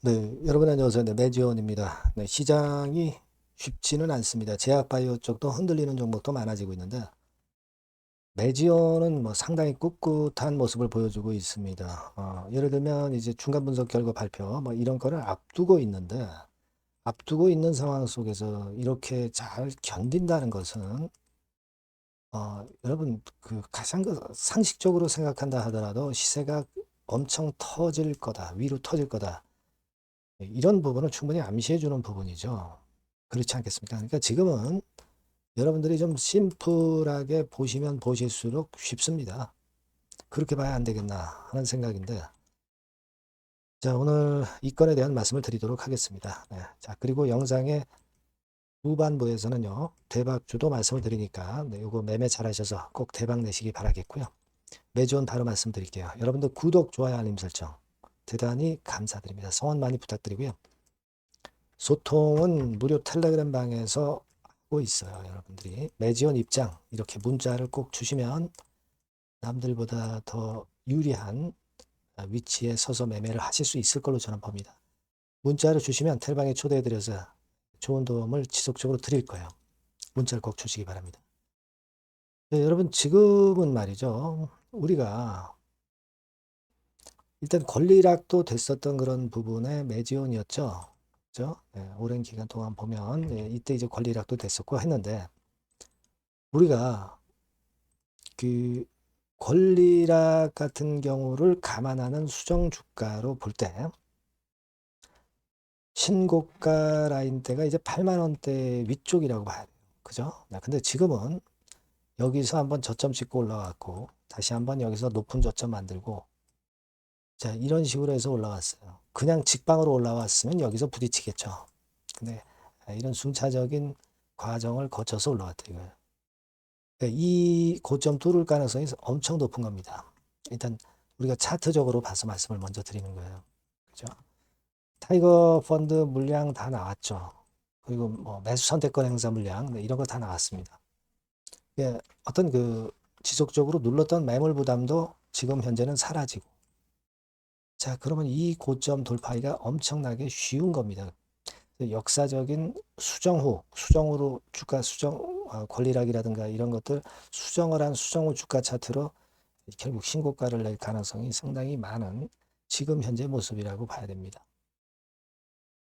네, 여러분 안녕하세요. 네, 매지원입니다. 네, 시장이 쉽지는 않습니다. 제약바이오 쪽도 흔들리는 종목도 많아지고 있는데 매지원은 뭐 상당히 꿋꿋한 모습을 보여주고 있습니다. 어, 예를 들면 이제 중간 분석 결과 발표 뭐 이런 거를 앞두고 있는데 앞두고 있는 상황 속에서 이렇게 잘 견딘다는 것은 어, 여러분 그 가장 그 상식적으로 생각한다 하더라도 시세가 엄청 터질 거다, 위로 터질 거다. 네, 이런 부분을 충분히 암시해 주는 부분이죠. 그렇지 않겠습니까? 그러니까 지금은 여러분들이 좀 심플하게 보시면 보실수록 쉽습니다. 그렇게 봐야 안 되겠나 하는 생각인데, 자, 오늘 이 건에 대한 말씀을 드리도록 하겠습니다. 네, 자, 그리고 영상의 후반부에서는요, 대박주도 말씀을 드리니까, 네, 요거 매매 잘 하셔서 꼭 대박 내시기 바라겠고요. 매주원 바로 말씀드릴게요. 여러분들 구독, 좋아요, 알림 설정. 대단히 감사드립니다. 성원 많이 부탁드리고요. 소통은 무료 텔레그램 방에서 하고 있어요. 여러분들이 매지원 입장 이렇게 문자를 꼭 주시면 남들보다 더 유리한 위치에 서서 매매를 하실 수 있을 걸로 저는 봅니다. 문자를 주시면 텔방에 초대해드려서 좋은 도움을 지속적으로 드릴 거예요. 문자를 꼭 주시기 바랍니다. 네, 여러분 지금은 말이죠. 우리가 일단 권리락도 됐었던 그런 부분의 매지온이었죠. 그죠? 네, 오랜 기간 동안 보면 네, 이때 이제 권리락도 됐었고 했는데 우리가 그 권리락 같은 경우를 감안하는 수정 주가로 볼 때 신고가 라인대가 이제 8만 원대 위쪽이라고 봐야 돼요. 그죠? 네, 근데 지금은 여기서 한번 저점 찍고 올라갔고 다시 한번 여기서 높은 저점 만들고 자, 이런 식으로 해서 올라왔어요. 그냥 직방으로 올라왔으면 여기서 부딪히겠죠. 근데 이런 순차적인 과정을 거쳐서 올라왔다 이거예요. 그러니까 이 고점 뚫을 가능성이 엄청 높은 겁니다. 일단 우리가 차트적으로 봐서 말씀을 먼저 드리는 거예요. 그죠? 타이거 펀드 물량 다 나왔죠. 그리고 뭐 매수 선택권 행사 물량 네, 이런 거 다 나왔습니다. 예, 어떤 그 지속적으로 눌렀던 매물 부담도 지금 현재는 사라지고 자, 그러면 이 고점 돌파기가 엄청나게 쉬운 겁니다. 역사적인 수정 후, 수정 후로 주가 수정, 어, 권리락이라든가 이런 것들 수정을 한 수정 후 주가 차트로 결국 신고가를 낼 가능성이 상당히 많은 지금 현재 모습이라고 봐야 됩니다.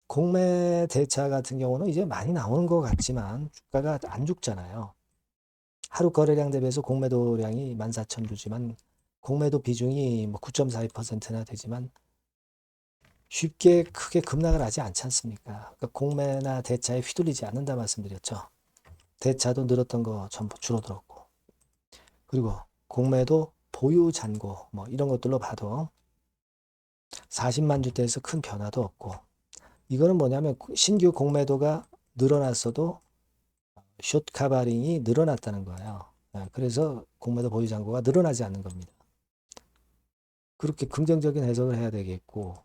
공매 대차 같은 경우는 이제 많이 나오는 것 같지만 주가가 안 죽잖아요. 하루 거래량 대비해서 공매도량이 14,000주지만 공매도 비중이 뭐 9.42%나 되지만 쉽게 크게 급락을 하지 않지 않습니까? 그러니까 공매나 대차에 휘둘리지 않는다 말씀드렸죠. 대차도 늘었던 거 전부 줄어들었고 그리고 공매도 보유 잔고 뭐 이런 것들로 봐도 40만 주대에서 큰 변화도 없고 이거는 뭐냐면 신규 공매도가 늘어났어도 숏 카바링이 늘어났다는 거예요. 네, 그래서 공매도 보유 잔고가 늘어나지 않는 겁니다. 그렇게 긍정적인 해석을 해야 되겠고,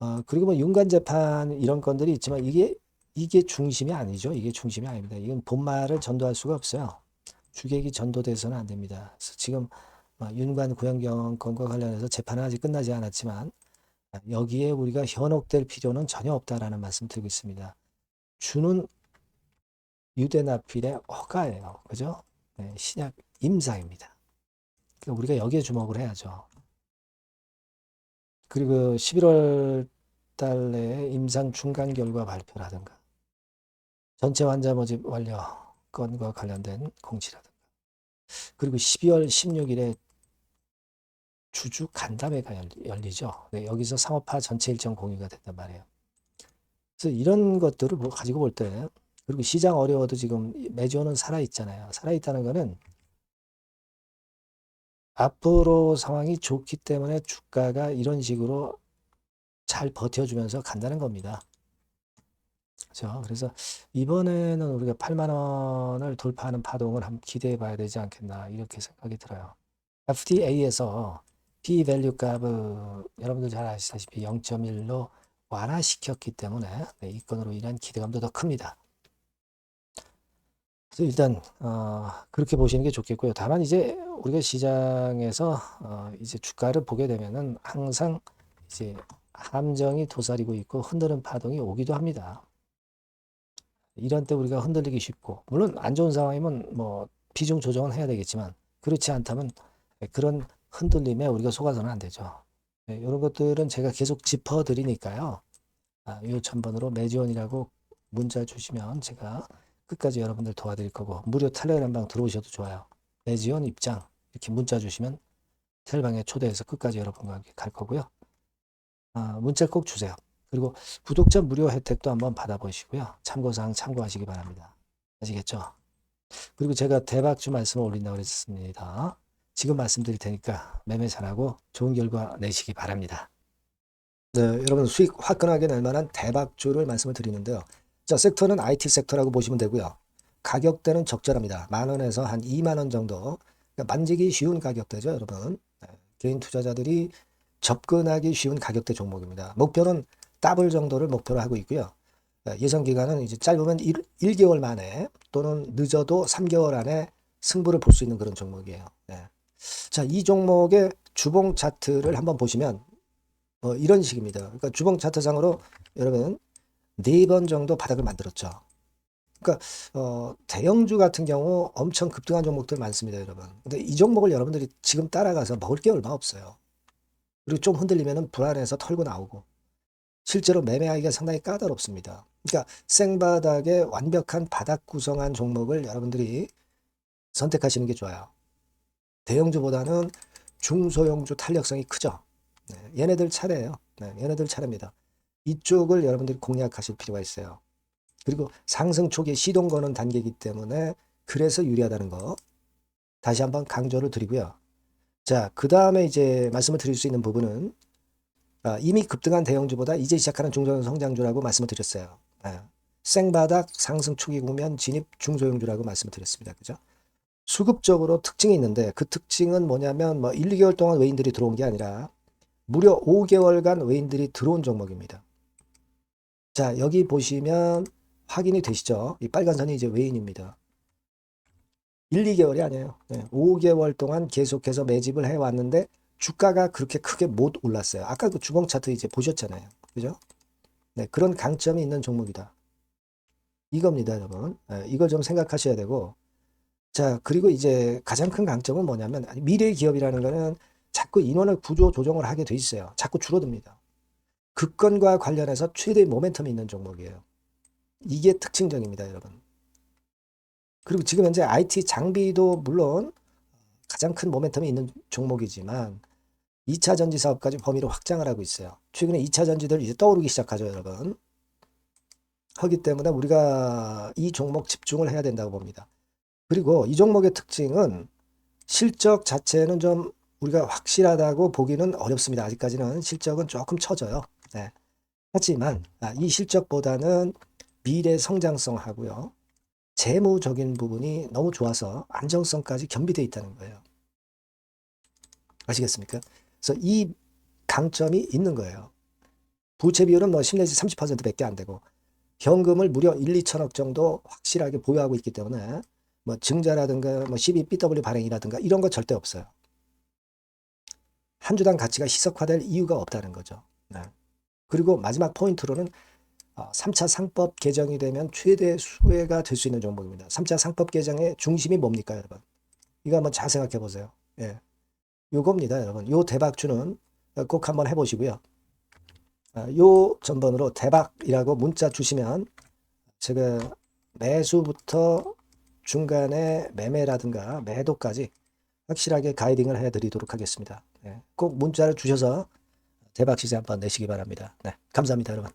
어, 그리고 뭐 윤관 재판 이런 건들이 있지만 이게 이게 중심이 아니죠. 이게 중심이 아닙니다. 이건 본말을 전도할 수가 없어요. 주객이 전도돼서는 안 됩니다. 지금 뭐 윤관 구형경 건과 관련해서 재판은 아직 끝나지 않았지만 여기에 우리가 현혹될 필요는 전혀 없다라는 말씀 드리고 있습니다. 주는 유대나필의 허가예요. 그죠? 네, 신약 임상입니다. 그러니까 우리가 여기에 주목을 해야죠. 그리고 11월 달에 임상 중간 결과 발표라든가 전체 환자 모집 완료 건과 관련된 공지라든가 그리고 12월 16일에 주주 간담회가 열리죠. 네, 여기서 상업화 전체 일정 공유가 된단 말이에요. 그래서 이런 것들을 뭐 가지고 볼 때 그리고 시장 어려워도 지금 매주는 살아 있잖아요. 살아 있다는 거는 앞으로 상황이 좋기 때문에 주가가 이런 식으로 잘 버텨주면서 간다는 겁니다. 그렇죠? 그래서 이번에는 우리가 8만 원을 돌파하는 파동을 한번 기대해 봐야 되지 않겠나 이렇게 생각이 들어요. FTA에서 P 밸류 값을 여러분들 잘 아시다시피 0.1로 완화시켰기 때문에 네, 이 건으로 인한 기대감도 더 큽니다. 그래서 일단 어, 그렇게 보시는 게 좋겠고요. 다만 이제 우리가 시장에서 어, 이제 주가를 보게 되면은 항상 이제 함정이 도사리고 있고 흔드는 파동이 오기도 합니다. 이런 때 우리가 흔들리기 쉽고 물론 안 좋은 상황이면 뭐 비중 조정은 해야 되겠지만 그렇지 않다면 그런 흔들림에 우리가 속아서는 안 되죠. 네, 이런 것들은 제가 계속 짚어드리니까요. 아, 요 천번으로 매지원이라고 문자 주시면 제가 끝까지 여러분들 도와드릴 거고 무료 텔레그램방 들어오셔도 좋아요. 매지원 입장 이렇게 문자 주시면 텔방에 초대해서 끝까지 여러분과 함께 갈 거고요. 아, 문자 꼭 주세요. 그리고 구독자 무료 혜택도 한번 받아보시고요. 참고사항 참고하시기 바랍니다. 아시겠죠? 그리고 제가 대박주 말씀을 올린다고 그랬습니다. 지금 말씀드릴 테니까 매매 잘하고 좋은 결과 내시기 바랍니다. 네, 여러분 수익 화끈하게 낼 만한 대박주를 말씀을 드리는데요. 자, 섹터는 IT 섹터라고 보시면 되고요. 가격대는 적절합니다. 만 원에서 한 2만 원 정도. 그러니까 만지기 쉬운 가격대죠, 여러분. 네, 개인 투자자들이 접근하기 쉬운 가격대 종목입니다. 목표는 더블 정도를 목표로 하고 있고요. 네, 예상 기간은 이제 짧으면 1, 1개월 만에 또는 늦어도 3개월 안에 승부를 볼 수 있는 그런 종목이에요. 네. 자, 이 종목의 주봉 차트를 한번 보시면 어, 이런 식입니다. 그러니까 주봉 차트상으로 여러분 네 번 정도 바닥을 만들었죠. 그러니까 어, 대형주 같은 경우 엄청 급등한 종목들 많습니다, 여러분. 근데 이 종목을 여러분들이 지금 따라가서 먹을 게 얼마 없어요. 그리고 좀 흔들리면은 불안해서 털고 나오고 실제로 매매하기가 상당히 까다롭습니다. 그러니까 생바닥에 완벽한 바닥 구성한 종목을 여러분들이 선택하시는 게 좋아요. 대형주보다는 중소형주 탄력성이 크죠. 네, 얘네들 차례예요. 네, 얘네들 차례입니다. 이쪽을 여러분들이 공략하실 필요가 있어요. 그리고 상승 초기에 시동 거는 단계이기 때문에 그래서 유리하다는 거 다시 한번 강조를 드리고요. 자, 그 다음에 이제 말씀을 드릴 수 있는 부분은 아, 이미 급등한 대형주보다 이제 시작하는 중소형 성장주라고 말씀을 드렸어요. 아, 생바닥 상승 초기 국면 진입 중소형주라고 말씀을 드렸습니다. 그죠? 수급적으로 특징이 있는데 그 특징은 뭐냐면 뭐 1, 2개월 동안 외인들이 들어온 게 아니라 무려 5개월간 외인들이 들어온 종목입니다. 자, 여기 보시면 확인이 되시죠? 이 빨간 선이 이제 외인입니다. 1, 2개월이 아니에요. 네, 5개월 동안 계속해서 매집을 해왔는데 주가가 그렇게 크게 못 올랐어요. 아까 그 주봉 차트 이제 보셨잖아요. 그죠? 네, 그런 강점이 있는 종목이다. 이겁니다, 여러분. 네, 이걸 좀 생각하셔야 되고. 자, 그리고 이제 가장 큰 강점은 뭐냐면 미래 기업이라는 거는 자꾸 인원을 구조 조정을 하게 돼 있어요. 자꾸 줄어듭니다. 급건과 관련해서 최대의 모멘텀이 있는 종목이에요. 이게 특징적입니다, 여러분. 그리고 지금 현재 IT 장비도 물론 가장 큰 모멘텀이 있는 종목이지만 2차 전지 사업까지 범위를 확장을 하고 있어요. 최근에 2차 전지들 이제 떠오르기 시작하죠, 여러분. 하기 때문에 우리가 이 종목 집중을 해야 된다고 봅니다. 그리고 이 종목의 특징은 실적 자체는 좀 우리가 확실하다고 보기는 어렵습니다. 아직까지는 실적은 조금 처져요. 네. 하지만 아, 이 실적보다는 미래 성장성하고요. 재무적인 부분이 너무 좋아서 안정성까지 겸비되어 있다는 거예요. 아시겠습니까? 그래서 이 강점이 있는 거예요. 부채 비율은 뭐10 내지 30%밖에 안 되고 현금을 무려 1, 2천억 정도 확실하게 보유하고 있기 때문에 뭐 증자라든가 뭐 12BW 발행이라든가 이런 거 절대 없어요. 한 주당 가치가 희석화될 이유가 없다는 거죠. 네. 그리고 마지막 포인트로는 3차 어, 상법 개정이 되면 최대 수혜가 될 수 있는 종목입니다. 3차 상법 개정의 중심이 뭡니까, 여러분? 이거 한번 잘 생각해 보세요. 예. 요겁니다, 여러분. 요 대박주는 꼭 한번 해 보시고요. 아, 요 전번으로 대박이라고 문자 주시면 제가 매수부터 중간에 매매라든가 매도까지 확실하게 가이딩을 해 드리도록 하겠습니다. 네, 꼭 문자를 주셔서 대박 시세 한번 내시기 바랍니다. 네, 감사합니다, 여러분.